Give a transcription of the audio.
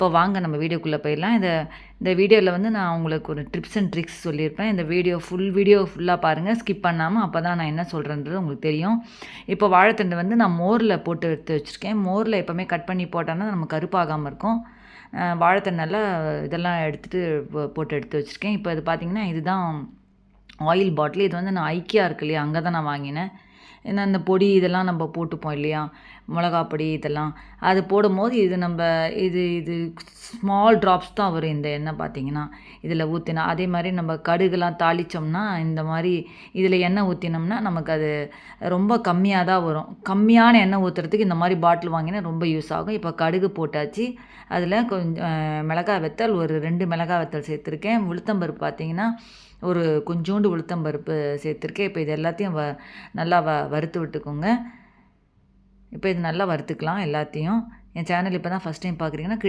இப்போ வாங்க நம்ம வீடியோக்குள்ளே போயிடலாம். இந்த இந்த வீடியோவில் வந்து நான் உங்களுக்கு ஒரு ட்ரிப்ஸ் அண்ட் ட்ரிக்ஸ் சொல்லியிருப்பேன். இந்த வீடியோ ஃபுல் வீடியோ ஃபுல்லாக பாருங்கள் ஸ்கிப் பண்ணாமல் அப்போ தான் நான் என்ன சொல்கிறேன்றது உங்களுக்கு தெரியும். இப்போ வாழைத்தண்டு வந்து நான் மோரில் போட்டு எடுத்து வச்சுருக்கேன். மோரில் எப்போவுமே கட் பண்ணி போட்டோன்னா நம்ம கருப்பாகாமல் இருக்கும். அஹ் வாழைத்தண்டு நல்லா இதெல்லாம் எடுத்துகிட்டு போட்டு எடுத்து வச்சுருக்கேன். இப்போ இது பார்த்திங்கன்னா இதுதான் ஆயில் பாட்டில் இது வந்து நான் ஐக்கியா இருக்கு இல்லையா? அங்கே தான் நான் வாங்கினேன். ஏன்னா இந்த பொடி இதெல்லாம் நம்ம போட்டுப்போம் இல்லையா? மிளகா பொடி இதெல்லாம். அது போடும்போது இது நம்ம இது இது ஸ்மால் ட்ராப்ஸ் தான் வரும் இந்த எண்ணெய் பார்த்தீங்கன்னா. இதில் ஊற்றினா அதே மாதிரி நம்ம கடுகுலாம் தாளித்தோம்னா இந்த மாதிரி இதில் எண்ணெய் ஊற்றினோம்னா நமக்கு அது ரொம்ப கம்மியாக தான் வரும். கம்மியான எண்ணெய் ஊற்றுறதுக்கு இந்த மாதிரி பாட்டில் வாங்கினா ரொம்ப யூஸ் ஆகும். இப்போ கடுகு போட்டாச்சு. அதில் கொஞ்சம் மிளகாய் வெத்தல் ஒரு ரெண்டு மிளகாய் வெத்தல் சேர்த்துருக்கேன். உளுத்தம்பருப்பு பார்த்தீங்கன்னா ஒரு கொஞ்சோண்டு உளுத்தம்பருப்பு சேர்த்துருக்கேன். இப்போ இது எல்லாத்தையும் வ நல்லா வ வறுத்து விட்டுக்கோங்க. இப்போ இது நல்லா வறுத்துக்கலாம் எல்லாத்தையும். என் சேனல் இப்போ தான் ஃபஸ்ட் டைம் பார்க்குறீங்கன்னா கீழே